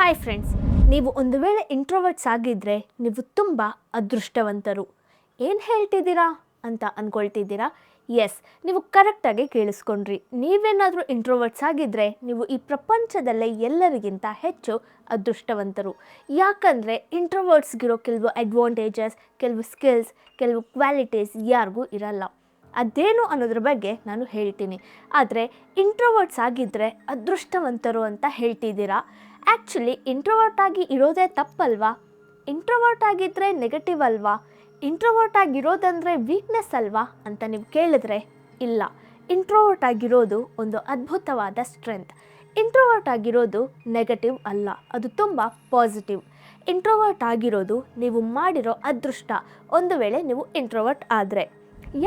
Hi friends ನೀವು ಒಂದು ವೇಳೆ ಇಂಟ್ರೋವರ್ಟ್ಸ್ ಆಗಿದ್ದರೆ ನೀವು ತುಂಬ ಅದೃಷ್ಟವಂತರು. ಏನು ಹೇಳ್ತಿದ್ದೀರಾ ಅಂತ ಅಂದ್ಕೊಳ್ತಿದ್ದೀರಾ ಎಸ್ ನೀವು ಕರೆಕ್ಟಾಗಿ ಕೇಳಿಸ್ಕೊಂಡ್ರಿ. ನೀವೇನಾದರೂ ಇಂಟ್ರೋವರ್ಟ್ಸ್ ಆಗಿದ್ದರೆ ನೀವು ಈ ಪ್ರಪಂಚದಲ್ಲೇ ಎಲ್ಲರಿಗಿಂತ ಹೆಚ್ಚು ಅದೃಷ್ಟವಂತರು. ಯಾಕಂದರೆ ಇಂಟ್ರೋವರ್ಟ್ಸ್ಗಿರೋ ಕೆಲವು ಅಡ್ವಾಂಟೇಜಸ್ ಕೆಲವು ಸ್ಕಿಲ್ಸ್ ಕೆಲವು ಕ್ವಾಲಿಟೀಸ್ ಯಾರಿಗೂ ಇರಲ್ಲ. ಅದೇನು ಅನ್ನೋದ್ರ ಬಗ್ಗೆ ನಾನು ಹೇಳ್ತೀನಿ. ಆದರೆ ಇಂಟ್ರೋವರ್ಟ್ಸ್ ಆಗಿದ್ದರೆ ಅದೃಷ್ಟವಂತರು ಅಂತ ಹೇಳ್ತಿದ್ದೀರಾ? ಆ್ಯಕ್ಚುಲಿ ಇಂಟ್ರೋವರ್ಟ್ ಆಗಿ ಇರೋದೇ ತಪ್ಪಲ್ವಾ? ಇಂಟ್ರೋವರ್ಟ್ ಆಗಿದ್ದರೆ ನೆಗೆಟಿವ್ ಅಲ್ವಾ? ಇಂಟ್ರೋವರ್ಟ್ ಆಗಿರೋದಂದರೆ ವೀಕ್ನೆಸ್ ಅಲ್ವಾ ಅಂತ ನೀವು ಕೇಳಿದ್ರೆ? ಇಲ್ಲ. ಇಂಟ್ರೋವರ್ಟ್ ಆಗಿರೋದು ಒಂದು ಅದ್ಭುತವಾದ ಸ್ಟ್ರೆಂತ್ ಇಂಟ್ರೋವರ್ಟ್ ಆಗಿರೋದು ನೆಗೆಟಿವ್ ಅಲ್ಲ. ಅದು ತುಂಬ ಪಾಸಿಟಿವ್ ಇಂಟ್ರೋವರ್ಟ್ ಆಗಿರೋದು ನೀವು ಮಾಡಿರೋ ಅದೃಷ್ಟ. ಒಂದು ವೇಳೆ ನೀವು ಇಂಟ್ರೋವರ್ಟ್ ಆದರೆ.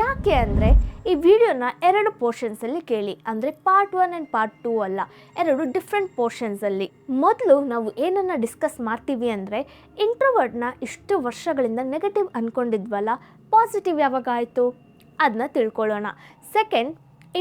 ಯಾಕೆ ಅಂದರೆ ಈ ವಿಡಿಯೋನ ಎರಡು ಪೋರ್ಷನ್ಸಲ್ಲಿ ಕೇಳಿ. ಅಂದರೆ part one and part two ಅಲ್ಲ. ಎರಡು ಡಿಫ್ರೆಂಟ್ ಪೋರ್ಷನ್ಸಲ್ಲಿ ಮೊದಲು ನಾವು ಏನನ್ನು ಡಿಸ್ಕಸ್ ಮಾಡ್ತೀವಿ ಅಂದರೆ ಇಂಟ್ರೋವರ್ಟ್ನ ಇಷ್ಟು ವರ್ಷಗಳಿಂದ ನೆಗೆಟಿವ್ ಅಂದ್ಕೊಂಡಿದ್ವಲ್ಲ ಪಾಸಿಟಿವ್ ಯಾವಾಗ ಆಯಿತು? ಅದನ್ನ ತಿಳ್ಕೊಳ್ಳೋಣ. ಸೆಕೆಂಡ್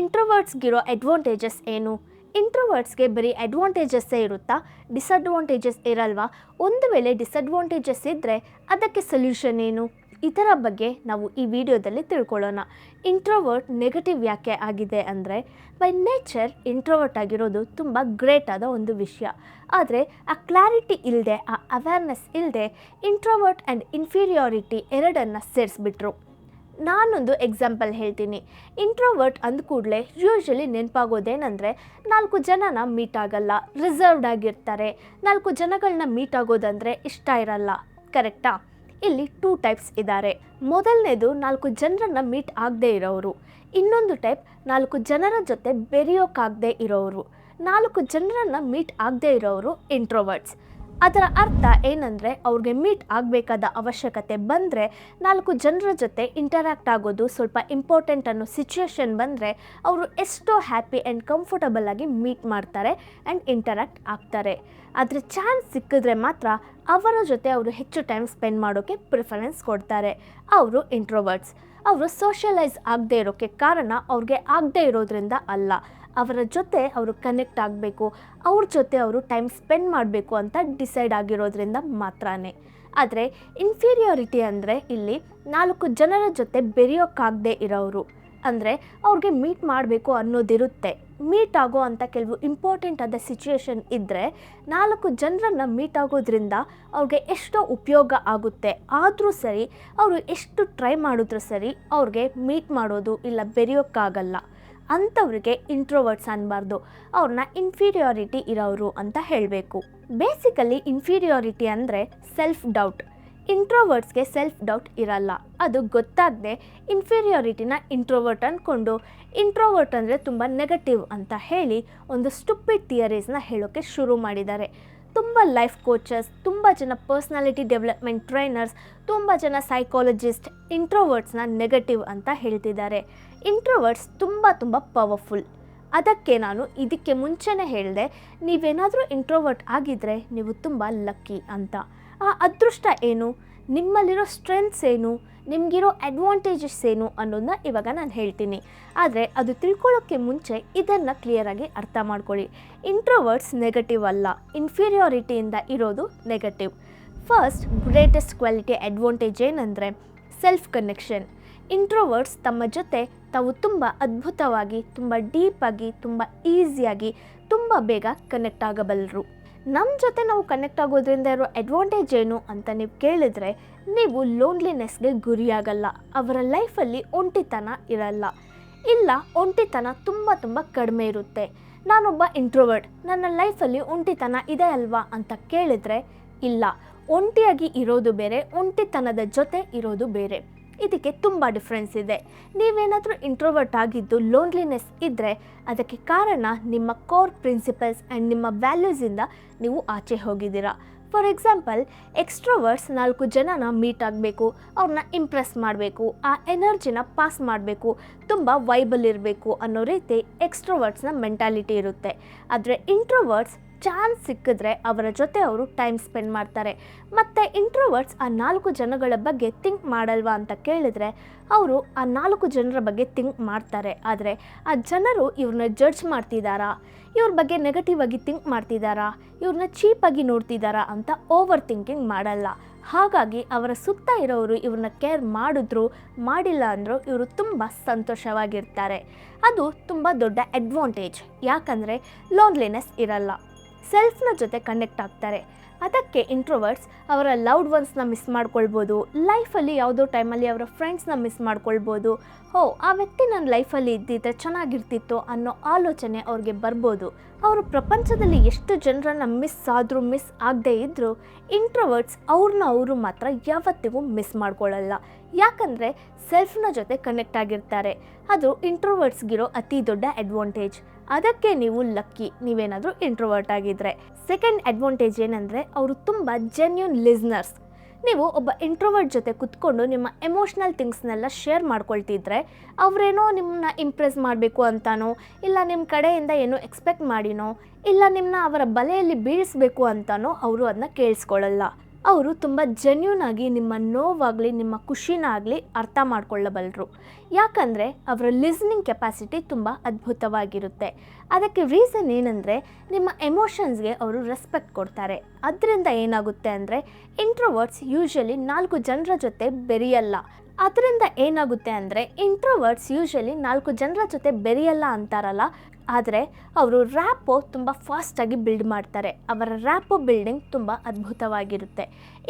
ಇಂಟ್ರೋವರ್ಟ್ಸ್ಗಿರೋ ಅಡ್ವಾಂಟೇಜಸ್ ಏನು? ಇಂಟ್ರೋವರ್ಟ್ಸ್ಗೆ ಬರೀ ಅಡ್ವಾಂಟೇಜಸ್ಸೇ ಇರುತ್ತಾ? ಡಿಸಡ್ವಾಂಟೇಜಸ್ ಇರಲ್ವಾ? ಒಂದು ವೇಳೆ ಡಿಸಡ್ವಾಂಟೇಜಸ್ ಇದ್ದರೆ ಅದಕ್ಕೆ ಸೊಲ್ಯೂಷನ್ ಏನು? ಇದರ ಬಗ್ಗೆ ನಾವು ಈ ವಿಡಿಯೋದಲ್ಲಿ ತಿಳ್ಕೊಳ್ಳೋಣ. ಇಂಟ್ರೋವರ್ಟ್ ನೆಗೆಟಿವ್ ಯಾಕೆ ಆಗಿದೆ ಅಂದರೆ ಬೈ ನೇಚರ್ ಇಂಟ್ರೋವರ್ಟ್ ಆಗಿರೋದು ತುಂಬ ಗ್ರೇಟ್ ಆದ ಒಂದು ವಿಷಯ. ಆದರೆ, ಆ ಕ್ಲಾರಿಟಿ ಇಲ್ಲದೆ ಆ ಅವೇರ್ನೆಸ್ ಇಲ್ಲದೆ ಇಂಟ್ರೋವರ್ಟ್ ಆ್ಯಂಡ್ ಇನ್ಫೀರಿಯಾರಿಟಿ ಎರಡನ್ನು ಸೇರಿಸ್ಬಿಟ್ರು. ನಾನೊಂದು ಎಕ್ಸಾಂಪಲ್ ಹೇಳ್ತೀನಿ. ಇಂಟ್ರೋವರ್ಟ್ ಅಂದ ಕೂಡಲೇ ಯೂಶ್ವಲಿ ನೆನಪಾಗೋದೇನೆಂದರೆ, ನಾಲ್ಕು ಜನನ ಮೀಟ್ ಆಗಲ್ಲ ರಿಸರ್ವ್ಡ್ ಆಗಿರ್ತಾರೆ. ನಾಲ್ಕು ಜನಗಳನ್ನ ಮೀಟ್ ಆಗೋದಂದರೆ ಇಷ್ಟ ಇರಲ್ಲ ಕರೆಕ್ಟಾ ಇಲ್ಲಿ ಟೂ ಟೈಪ್ಸ್ ಇದ್ದಾರೆ ಮೊದಲನೇದು ನಾಲ್ಕು ಜನರನ್ನ ಮೀಟ್ ಆಗದೆ ಇರೋರು ಇನ್ನೊಂದು ಟೈಪ್ ನಾಲ್ಕು ಜನರ ಜೊತೆ ಬೆರೆಯೋಕ್ಕಾಗದೆ ಇರೋರು ನಾಲ್ಕು ಜನರನ್ನ ಮೀಟ್ ಆಗದೆ ಇರೋರು ಇಂಟ್ರೋವರ್ಟ್ಸ್ ಅದರ ಅರ್ಥ ಏನಂದರೆ ಅವ್ರಿಗೆ ಮೀಟ್ ಆಗಬೇಕಾದ ಅವಶ್ಯಕತೆ ಬಂದರೆ ನಾಲ್ಕು ಜನರ ಜೊತೆ ಇಂಟರ್ಯಾಕ್ಟ್ ಆಗೋದು ಸ್ವಲ್ಪ ಇಂಪಾರ್ಟೆಂಟ್ ಅನ್ನೋ ಸಿಚುಯೇಷನ್ ಬಂದರೆ ಅವರು ಎಷ್ಟೋ ಹ್ಯಾಪಿ ಆ್ಯಂಡ್ ಕಂಫರ್ಟಬಲ್ ಆಗಿ ಮೀಟ್ ಮಾಡ್ತಾರೆ ಆ್ಯಂಡ್ ಇಂಟರಾಕ್ಟ್ ಆಗ್ತಾರೆ. ಆದರೆ ಚಾನ್ಸ್ ಸಿಕ್ಕಿದ್ರೆ ಮಾತ್ರ ಅವರ ಜೊತೆ ಅವರು ಹೆಚ್ಚು ಟೈಮ್ ಸ್ಪೆಂಡ್ ಮಾಡೋಕ್ಕೆ ಪ್ರಿಫರೆನ್ಸ್ ಕೊಡ್ತಾರೆ. ಅವರು ಇಂಟ್ರೋವರ್ಟ್ಸ್ ಅವರು ಸೋಷಿಯಲೈಸ್ ಆಗದೆ ಇರೋಕ್ಕೆ ಕಾರಣ ಅವ್ರಿಗೆ ಆಗದೆ ಇರೋದ್ರಿಂದ ಅಲ್ಲ. ಅವರ ಜೊತೆ ಅವರು ಕನೆಕ್ಟ್ ಆಗಬೇಕು, ಅವ್ರ ಜೊತೆ ಅವರು ಟೈಮ್ ಸ್ಪೆಂಡ್ ಮಾಡಬೇಕು ಅಂತ ಡಿಸೈಡ್ ಆಗಿರೋದ್ರಿಂದ ಮಾತ್ರನೇ. ಆದರೆ ಇನ್ಫೀರಿಯಾರಿಟಿ ಅಂದರೆ ಇಲ್ಲಿ ನಾಲ್ಕು ಜನರ ಜೊತೆ ಬೆರೆಯೋಕ್ಕಾಗದೆ ಇರೋರು ಅಂದರೆ ಅವ್ರಿಗೆ ಮೀಟ್ ಮಾಡಬೇಕು ಅನ್ನೋದಿರುತ್ತೆ. ಮೀಟ್ ಆಗೋ ಅಂತ ಕೆಲವು ಇಂಪಾರ್ಟೆಂಟ್ ಆದ ಸಿಚುವೇಶನ್ ಇದ್ದರೆ ನಾಲ್ಕು ಜನರನ್ನ ಮೀಟ್ ಆಗೋದ್ರಿಂದ ಅವ್ರಿಗೆ ಎಷ್ಟೋ ಉಪಯೋಗ ಆಗುತ್ತೆ. ಆದರೂ ಸರಿ, ಅವರು ಎಷ್ಟು ಟ್ರೈ ಮಾಡಿದ್ರೂ ಸರಿ ಅವ್ರಿಗೆ ಮೀಟ್ ಮಾಡೋದು ಇಲ್ಲ ಬೆರೆಯೋಕ್ಕಾಗಲ್ಲ. ಅಂಥವ್ರಿಗೆ ಇಂಟ್ರೋವರ್ಟ್ಸ್ ಅನ್ನಬಾರ್ದು ಅವ್ರನ್ನ ಇನ್ಫೀರಿಯಾರಿಟಿ ಇರೋರು ಅಂತ ಹೇಳಬೇಕು. ಬೇಸಿಕಲಿ ಇನ್ಫೀರಿಯಾರಿಟಿ ಅಂದರೆ ಸೆಲ್ಫ್ ಡೌಟ್ ಇಂಟ್ರೋವರ್ಟ್ಸ್ಗೆ ಸೆಲ್ಫ್ ಡೌಟ್ ಇರಲ್ಲ. ಅದು ಗೊತ್ತಾಗದೆ ಇನ್ಫೀರಿಯಾರಿಟಿನ ಇಂಟ್ರೋವರ್ಟ್ ಅಂದ್ಕೊಂಡು ಇಂಟ್ರೋವರ್ಟ್ ಅಂದರೆ ತುಂಬ ನೆಗೆಟಿವ್ ಅಂತ ಹೇಳಿ ಒಂದು ಸ್ಟುಪಿಡ್ ಥಿಯರೀಸ್ನ ಹೇಳೋಕ್ಕೆ ಶುರು ಮಾಡಿದ್ದಾರೆ. ತುಂಬ ಲೈಫ್ ಕೋಚಸ್ ತುಂಬ ಜನ ಪರ್ಸ್ನಾಲಿಟಿ ಡೆವಲಪ್ಮೆಂಟ್ ಟ್ರೈನರ್ಸ್ ತುಂಬ ಜನ ಸೈಕಾಲಜಿಸ್ಟ್ ಇಂಟ್ರೋವರ್ಟ್ಸ್ನ ನೆಗೆಟಿವ್ ಅಂತ ಹೇಳ್ತಿದ್ದಾರೆ. ಇಂಟ್ರೋವರ್ಟ್ಸ್ ತುಂಬ ತುಂಬ ಪವರ್ಫುಲ್ ಅದಕ್ಕೆ ನಾನು ಇದಕ್ಕೆ ಮುಂಚೆನೇ ಹೇಳಿದೆ, ನೀವೇನಾದರೂ ಇಂಟ್ರೋವರ್ಟ್ ಆಗಿದ್ದರೆ ನೀವು ತುಂಬ ಲಕ್ಕಿ ಅಂತ. ಆ ಅದೃಷ್ಟ ಏನು? ನಿಮ್ಮಲ್ಲಿರೋ ಸ್ಟ್ರೆಂತ್ಸ್ ಏನು, ನಿಮಗಿರೋ ಅಡ್ವಾಂಟೇಜಸ್ ಏನು ಅನ್ನೋದನ್ನ ಇವಾಗ ನಾನು ಹೇಳ್ತೀನಿ. ಆದರೆ ಅದು ತಿಳ್ಕೊಳ್ಳೋಕ್ಕೆ ಮುಂಚೆ ಇದನ್ನು ಕ್ಲಿಯರಾಗಿ ಅರ್ಥ ಮಾಡ್ಕೊಳ್ಳಿ. ಇಂಟ್ರೋವರ್ಟ್ಸ್ ನೆಗೆಟಿವ್ ಅಲ್ಲ ಇನ್ಫೀರಿಯಾರಿಟಿಯಿಂದ ಇರೋದು negative first greatest quality advantage ಏನಂದರೆ ಸೆಲ್ಫ್ ಕನೆಕ್ಷನ್ ಇಂಟ್ರೋವರ್ಟ್ಸ್ ತಮ್ಮ ಜೊತೆ ತಾವು ತುಂಬ ಅದ್ಭುತವಾಗಿ, ತುಂಬ ಡೀಪಾಗಿ ತುಂಬ ಈಸಿಯಾಗಿ ತುಂಬ ಬೇಗ ಕನೆಕ್ಟ್ ಆಗಬಲ್ಲರು. ನಮ್ಮ ಜೊತೆ ನಾವು ಕನೆಕ್ಟ್ ಆಗೋದ್ರಿಂದ ಇರೋ ಅಡ್ವಾಂಟೇಜ್ ಏನು ಅಂತ ನೀವು ಕೇಳಿದರೆ, ನೀವು ಲೋನ್ಲಿನೆಸ್ಗೆ ಗುರಿಯಾಗಲ್ಲ ಅವರ ಲೈಫಲ್ಲಿ ಒಂಟಿತನ ಇರಲ್ಲ. ಇಲ್ಲ, ಒಂಟಿತನ ತುಂಬ ತುಂಬ ಕಡಿಮೆ ಇರುತ್ತೆ. ನಾನೊಬ್ಬ ಇಂಟ್ರೋವರ್ಟ್ ನನ್ನ ಲೈಫಲ್ಲಿ ಒಂಟಿತನ ಇದೆ ಅಲ್ವಾ ಅಂತ ಕೇಳಿದರೆ, ಇಲ್ಲ. ಒಂಟಿಯಾಗಿ ಇರೋದು ಬೇರೆ, ಒಂಟಿತನದ ಜೊತೆ ಇರೋದು ಬೇರೆ. ಇದಕ್ಕೆ ತುಂಬ ಡಿಫ್ರೆನ್ಸ್ ಇದೆ. ನೀವೇನಾದರೂ ಇಂಟ್ರೋವರ್ಟ್ ಆಗಿದ್ದು ಲೋನ್ಲಿನೆಸ್ ಇದ್ದರೆ ಅದಕ್ಕೆ ಕಾರಣ ನಿಮ್ಮ ಕೋರ್ ಪ್ರಿನ್ಸಿಪಲ್ಸ್ ಆ್ಯಂಡ್ ನಿಮ್ಮ ವ್ಯಾಲ್ಯೂಸಿಂದ ನೀವು ಆಚೆ ಹೋಗಿದ್ದೀರಾ. ಫಾರ್ ಎಕ್ಸಾಂಪಲ್ ಎಕ್ಸ್ಟ್ರೋವರ್ಟ್ಸ್ ನಾಲ್ಕು ಜನನ ಮೀಟ್ ಆಗಬೇಕು ಅವ್ರನ್ನ ಇಂಪ್ರೆಸ್ ಮಾಡಬೇಕು, ಆ ಎನರ್ಜಿನ ಪಾಸ್ ಮಾಡಬೇಕು, ತುಂಬ ವೈಬಲ್ ಇರಬೇಕು ಅನ್ನೋ ರೀತಿ ಎಕ್ಸ್ಟ್ರೋವರ್ಟ್ಸ್ನ ಮೆಂಟಾಲಿಟಿ ಇರುತ್ತೆ. ಆದರೆ ಇಂಟ್ರೋವರ್ಟ್ಸ್ ಚಾನ್ಸ್ ಸಿಕ್ಕಿದ್ರೆ ಅವರ ಜೊತೆ ಅವರು ಟೈಮ್ ಸ್ಪೆಂಡ್ ಮಾಡ್ತಾರೆ. ಮತ್ತು ಇಂಟ್ರೋವರ್ಟ್ಸ್ ಆ ನಾಲ್ಕು ಜನಗಳ ಬಗ್ಗೆ ಥಿಂಕ್ ಮಾಡಲ್ವಾ ಅಂತ ಕೇಳಿದರೆ ಅವರು ಆ ನಾಲ್ಕು ಜನರ ಬಗ್ಗೆ ಥಿಂಕ್ ಮಾಡ್ತಾರೆ. ಆದರೆ ಆ ಜನರು ಇವ್ರನ್ನ ಜಡ್ಜ್ ಮಾಡ್ತಿದ್ದಾರಾ ಇವ್ರ ಬಗ್ಗೆ ನೆಗೆಟಿವ್ ಆಗಿ ಥಿಂಕ್ ಮಾಡ್ತಿದ್ದಾರಾ ಇವ್ರನ್ನ ಚೀಪಾಗಿ ನೋಡ್ತಿದ್ದಾರಾ ಅಂತ ಓವರ್ ಥಿಂಕಿಂಗ್ ಮಾಡಲ್ಲ. ಹಾಗಾಗಿ ಅವರ ಸುತ್ತ ಇರೋರು ಇವ್ರನ್ನ ಕೇರ್ ಮಾಡಿದ್ರು, ಮಾಡಿಲ್ಲ ಅಂದರೂ ಇವರು ತುಂಬ ಸಂತೋಷವಾಗಿರ್ತಾರೆ. ಅದು ತುಂಬ ದೊಡ್ಡ ಅಡ್ವಾಂಟೇಜ್ ಯಾಕಂದರೆ ಲೋನ್ಲಿನೆಸ್ ಇರಲ್ಲ. ಸೆಲ್ಫ್ನ ಜೊತೆ ಕನೆಕ್ಟ್ ಆಗ್ತಾರೆ. ಅದಕ್ಕೆ ಇಂಟ್ರೋವರ್ಟ್ಸ್ ಅವರ ಲೌಡ್ ಒನ್ಸ್ನ ಮಿಸ್ ಮಾಡ್ಕೊಳ್ಬೋದು. ಲೈಫಲ್ಲಿ ಯಾವುದೋ ಟೈಮಲ್ಲಿ ಅವರ ಫ್ರೆಂಡ್ಸ್ನ ಮಿಸ್ ಮಾಡ್ಕೊಳ್ಬೋದು. ಓ ಆ ವ್ಯಕ್ತಿ ನನ್ನ ಲೈಫಲ್ಲಿ ಇದ್ದಿದ್ರೆ ಚೆನ್ನಾಗಿರ್ತಿತ್ತು ಅನ್ನೋ ಆಲೋಚನೆ ಅವ್ರಿಗೆ ಬರ್ಬೋದು. ಅವರು ಪ್ರಪಂಚದಲ್ಲಿ ಎಷ್ಟು ಜನರನ್ನ ಮಿಸ್ ಆದರೂ ಮಿಸ್ ಆಗದೇ ಇದ್ದರೂ ಇಂಟ್ರೋವರ್ಟ್ಸ್ ಅವ್ರನ್ನ ಅವರು ಮಾತ್ರ ಯಾವತ್ತಿಗೂ ಮಿಸ್ ಮಾಡ್ಕೊಳ್ಳಲ್ಲ ಯಾಕಂದರೆ ಸೆಲ್ಫ್ನ ಜೊತೆ ಕನೆಕ್ಟ್ ಆಗಿರ್ತಾರೆ. ಅದು ಇಂಟ್ರೋವರ್ಟ್ಸ್ಗಿರೋ ಅತಿ ದೊಡ್ಡ ಅಡ್ವಾಂಟೇಜ್ ಅದಕ್ಕೆ ನೀವು ಲಕ್ಕಿ ನೀವೇನಾದರೂ ಇಂಟ್ರೋವರ್ಟ್ ಆಗಿದ್ದರೆ ಸೆಕೆಂಡ್ ಅಡ್ವಾಂಟೇಜ್ ಏನಂದರೆ, ಅವರು ತುಂಬ ಜೆನ್ಯೂನ್ ಲಿಸ್ನರ್ಸ್ ನೀವು ಒಬ್ಬ ಇಂಟ್ರೋವರ್ಟ್ ಜೊತೆ ಕುತ್ಕೊಂಡು ನಿಮ್ಮ ಎಮೋಷ್ನಲ್ ಥಿಂಗ್ಸ್ನೆಲ್ಲ ಶೇರ್ ಮಾಡ್ಕೊಳ್ತಿದ್ರೆ, ಅವರೇನೋ ನಿಮ್ಮನ್ನ ಇಂಪ್ರೆಸ್ ಮಾಡಬೇಕು ಅಂತಾನೋ, ಇಲ್ಲ ನಿಮ್ಮ ಕಡೆಯಿಂದ ಏನೋ ಎಕ್ಸ್ಪೆಕ್ಟ್ ಮಾಡಿನೋ, ಇಲ್ಲ ನಿಮ್ಮನ್ನ ಅವರ ಬಲೆಯಲ್ಲಿ ಬೀಳಿಸ್ಬೇಕು ಅಂತಾನೋ, ಅವರು ಅದನ್ನ ಕೇಳಿಸ್ಕೊಳ್ಳಲ್ಲ. ಅವರು ತುಂಬ ಜೆನ್ಯೂನ್ ಆಗಿ ನಿಮ್ಮ ನೋವಾಗಲಿ, ನಿಮ್ಮ ಖುಷಿನಾಗಲಿ ಅರ್ಥ ಮಾಡ್ಕೊಳ್ಳಬಲ್ಲರು ಯಾಕಂದರೆ ಅವರ ಲಿಸ್ನಿಂಗ್ ಕೆಪಾಸಿಟಿ ತುಂಬ ಅದ್ಭುತವಾಗಿರುತ್ತೆ. ಅದಕ್ಕೆ ರೀಸನ್ ಏನಂದರೆ ನಿಮ್ಮ ಎಮೋಷನ್ಸ್ಗೆ ಅವರು ರೆಸ್ಪೆಕ್ಟ್ ಕೊಡ್ತಾರೆ. ಅದರಿಂದ ಏನಾಗುತ್ತೆ ಅಂದರೆ ಇಂಟ್ರೋವರ್ಟ್ಸ್ ಯೂಶಲಿ ನಾಲ್ಕು ಜನರ ಜೊತೆ ಬೆರೆಯಲ್ಲ. ಅದರಿಂದ ಏನಾಗುತ್ತೆ ಅಂದರೆ ಇಂಟ್ರೋವರ್ಟ್ಸ್ ಯೂಶಲಿ ನಾಲ್ಕು ಜನರ ಜೊತೆ ಬೆರೆಯಲ್ಲ ಅಂತಾರಲ್ಲ ಆದರೆ ಅವರು ರ್ಯಾಪೋ ತುಂಬ ಫಾಸ್ಟಾಗಿ ಬಿಲ್ಡ್ ಮಾಡ್ತಾರೆ. ಅವರ ರ್ಯಾಪೋ ಬಿಲ್ಡಿಂಗ್ ತುಂಬ ಅದ್ಭುತವಾಗಿರುತ್ತೆ.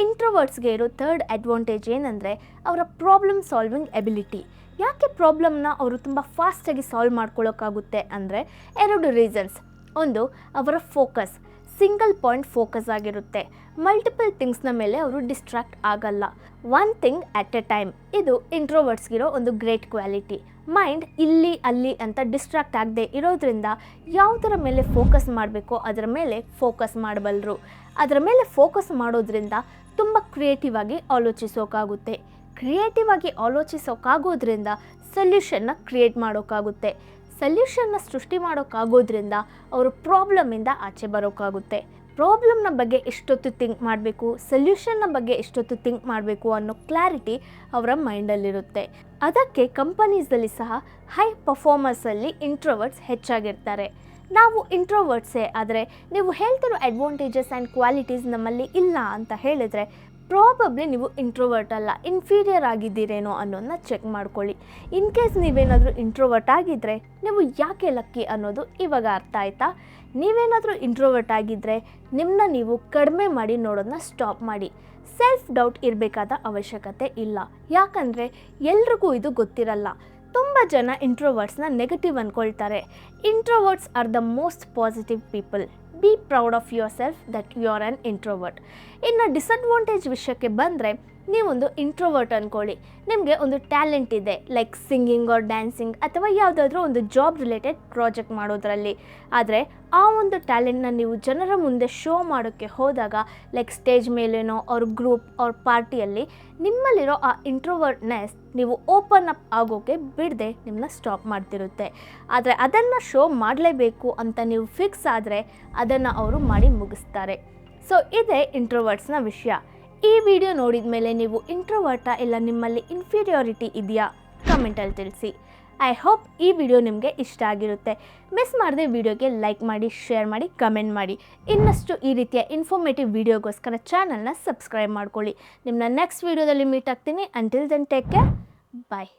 ಇಂಟ್ರೋವರ್ಟ್ಸ್ಗೆ ಇರೋ ಥರ್ಡ್ ಅಡ್ವಾಂಟೇಜ್ ಏನಂದರೆ ಅವರ ಪ್ರಾಬ್ಲಮ್ ಸಾಲ್ವಿಂಗ್ ಎಬಿಲಿಟಿ ಯಾಕೆ ಪ್ರಾಬ್ಲಮ್ನ ಅವರು ತುಂಬ ಫಾಸ್ಟಾಗಿ ಸಾಲ್ವ್ ಮಾಡ್ಕೊಳ್ಳೋಕ್ಕಾಗುತ್ತೆ ಅಂದರೆ ಎರಡು ರೀಸನ್ಸ್ ಒಂದು, ಅವರ ಫೋಕಸ್ ಸಿಂಗಲ್ ಪಾಯಿಂಟ್ ಫೋಕಸ್ ಆಗಿರುತ್ತೆ. ಮಲ್ಟಿಪಲ್ ಥಿಂಗ್ಸ್ನ ಮೇಲೆ ಅವರು ಡಿಸ್ಟ್ರಾಕ್ಟ್ ಆಗಲ್ಲ. One thing at a time. ಇದು ಇಂಟ್ರೋವರ್ಟ್ಸ್ಗಿರೋ ಒಂದು ಗ್ರೇಟ್ ಕ್ವಾಲಿಟಿ. ಮೈಂಡ್ ಇಲ್ಲಿ, ಅಲ್ಲಿ ಅಂತ ಡಿಸ್ಟ್ರಾಕ್ಟ್ ಆಗದೆ ಇರೋದ್ರಿಂದ ಯಾವುದರ ಮೇಲೆ ಫೋಕಸ್ ಮಾಡಬೇಕೋ ಅದರ ಮೇಲೆ ಫೋಕಸ್ ಮಾಡಬಲ್ಲರು ಅದರ ಮೇಲೆ ಫೋಕಸ್ ಮಾಡೋದ್ರಿಂದ ತುಂಬ ಕ್ರಿಯೇಟಿವ್ ಆಗಿ ಆಲೋಚಿಸೋಕ್ಕಾಗುತ್ತೆ ಕ್ರಿಯೇಟಿವ್ ಆಗಿ ಆಲೋಚಿಸೋಕ್ಕಾಗೋದ್ರಿಂದ ಸೊಲ್ಯೂಷನ್ನ ಕ್ರಿಯೇಟ್ ಮಾಡೋಕ್ಕಾಗುತ್ತೆ ಸೊಲ್ಯೂಷನ್ನ ಸೃಷ್ಟಿ ಮಾಡೋಕ್ಕಾಗೋದ್ರಿಂದ ಅವರು ಪ್ರಾಬ್ಲಮಿಂದ ಆಚೆ ಬರೋಕ್ಕಾಗುತ್ತೆ. ಪ್ರಾಬ್ಲಮ್ನ ಬಗ್ಗೆ ಎಷ್ಟೊತ್ತು ಥಿಂಕ್ ಮಾಡಬೇಕು ಸೊಲ್ಯೂಷನ್ನ ಬಗ್ಗೆ ಎಷ್ಟೊತ್ತು ಥಿಂಕ್ ಮಾಡಬೇಕು ಅನ್ನೋ ಕ್ಲಾರಿಟಿ ಅವರ ಮೈಂಡಲ್ಲಿರುತ್ತೆ ಅದಕ್ಕೆ ಕಂಪನೀಸಲ್ಲಿ ಸಹ ಹೈ ಪರ್ಫಾರ್ಮರ್ಸಲ್ಲಿ ಇಂಟ್ರೋವರ್ಟ್ಸ್ ಹೆಚ್ಚಾಗಿರ್ತಾರೆ. ನಾವು ಇಂಟ್ರೋವರ್ಟ್ಸೇ ಆದರೆ ನೀವು ಹೇಳ್ತಿರೋ ಅಡ್ವಾಂಟೇಜಸ್ ಆ್ಯಂಡ್ ಕ್ವಾಲಿಟೀಸ್ ನಮ್ಮಲ್ಲಿ ಇಲ್ಲ ಅಂತ ಹೇಳಿದರೆ ಪ್ರಾಬಬ್ಲಿ ನೀವು ಇಂಟ್ರೋವರ್ಟ್ ಅಲ್ಲ ಇನ್ಫೀರಿಯರ್ ಆಗಿದ್ದೀರೇನೋ ಅನ್ನೋದನ್ನ ಚೆಕ್ ಮಾಡ್ಕೊಳ್ಳಿ. ಇನ್ ಕೇಸ್ ನೀವೇನಾದರೂ ಇಂಟ್ರೋವರ್ಟ್ ಆಗಿದ್ದರೆ ನೀವು ಯಾಕೆ ಲಕ್ಕಿ ಅನ್ನೋದು ಇವಾಗ ಅರ್ಥ ಆಯ್ತಾ? ನೀವೇನಾದರೂ ಇಂಟ್ರೋವರ್ಟ್ ಆಗಿದ್ದರೆ ನಿಮ್ಮನ್ನ ನೀವು ಕಡಿಮೆ ಮಾಡಿ ನೋಡೋದನ್ನ ಸ್ಟಾಪ್ ಮಾಡಿ. ಸೆಲ್ಫ್ ಡೌಟ್ ಇರಬೇಕಾದ ಅವಶ್ಯಕತೆ ಇಲ್ಲ. ಯಾಕಂದರೆ ಎಲ್ರಿಗೂ ಇದು ಗೊತ್ತಿರಲ್ಲ. ತುಂಬ ಜನ ಇಂಟ್ರೋವರ್ಟ್ಸ್ನ negative ಅಂದ್ಕೊಳ್ತಾರೆ introverts are the most positive people be proud of yourself that you are an introvert ಇನ್ನು ಡಿಸಡ್ವಾಂಟೇಜ್ ವಿಷಯಕ್ಕೆ ಬಂದರೆ ನೀವೊಂದು ಇಂಟ್ರೋವರ್ಟ್ ಅಂದ್ಕೊಳ್ಳಿ ನಿಮಗೆ ಒಂದು ಟ್ಯಾಲೆಂಟ್ ಇದೆ ಲೈಕ್ ಸಿಂಗಿಂಗ್ ಆರ್ ಡ್ಯಾನ್ಸಿಂಗ್ ಅಥವಾ ಯಾವುದಾದ್ರೂ ಒಂದು ಜಾಬ್ ರಿಲೇಟೆಡ್ ಪ್ರಾಜೆಕ್ಟ್ ಮಾಡೋದರಲ್ಲಿ. ಆದರೆ ಆ ಒಂದು ಟ್ಯಾಲೆಂಟ್ನ ನೀವು ಜನರ ಮುಂದೆ ಶೋ ಮಾಡೋಕ್ಕೆ ಹೋದಾಗ ಲೈಕ್ ಸ್ಟೇಜ್ ಮೇಲೇನೋ ಅವ್ರ ಗ್ರೂಪ್ ಅವ್ರ ಪಾರ್ಟಿಯಲ್ಲಿ ನಿಮ್ಮಲ್ಲಿರೋ ಆ ಇಂಟ್ರೋವರ್ಟ್ನೆಸ್ ನೀವು ಓಪನ್ ಅಪ್ ಆಗೋಕ್ಕೆ ಬಿಡದೆ ನಿಮ್ಮನ್ನ ಸ್ಟಾಪ್ ಮಾಡ್ತಿರುತ್ತೆ. ಆದರೆ ಅದನ್ನು ಶೋ ಮಾಡಲೇಬೇಕು ಅಂತ ನೀವು ಫಿಕ್ಸ್ ಆದರೆ ಅದನ್ನು ಅವರು ಮಾಡಿ ಮುಗಿಸ್ತಾರೆ. ಸೊ ಇದೇ ಇಂಟ್ರೋವರ್ಟ್ಸ್ನ ವಿಷಯ. ಈ ವಿಡಿಯೋ ನೋಡಿದ ಮೇಲೆ ನೀವು ಇಂಟ್ರೋವರ್ಟಾ ಇಲ್ಲ ನಿಮ್ಮಲ್ಲಿ ಇನ್ಫೀರಿಯಾರಿಟಿ ಇದೆಯಾ? ಕಮೆಂಟಲ್ಲಿ ತಿಳಿಸಿ. ಐ ಹೋಪ್ ಈ ವಿಡಿಯೋ ನಿಮಗೆ ಇಷ್ಟ ಆಗಿರುತ್ತೆ. ಮಿಸ್ ಮಾಡದೆ ವಿಡಿಯೋಗೆ ಲೈಕ್ ಮಾಡಿ ಶೇರ್ ಮಾಡಿ ಕಮೆಂಟ್ ಮಾಡಿ. ಇನ್ನಷ್ಟು ಈ ರೀತಿಯ ಇನ್ಫಾರ್ಮೇಟಿವ್ ವಿಡಿಯೋಗೋಸ್ಕರ ಚಾನಲ್ನ ಸಬ್ಸ್ಕ್ರೈಬ್ ಮಾಡ್ಕೊಳ್ಳಿ. ನಿಮ್ಮನ್ನ ನೆಕ್ಸ್ಟ್ ವಿಡಿಯೋದಲ್ಲಿ ಮೀಟ್ ಆಗ್ತೀನಿ. Until then take care bye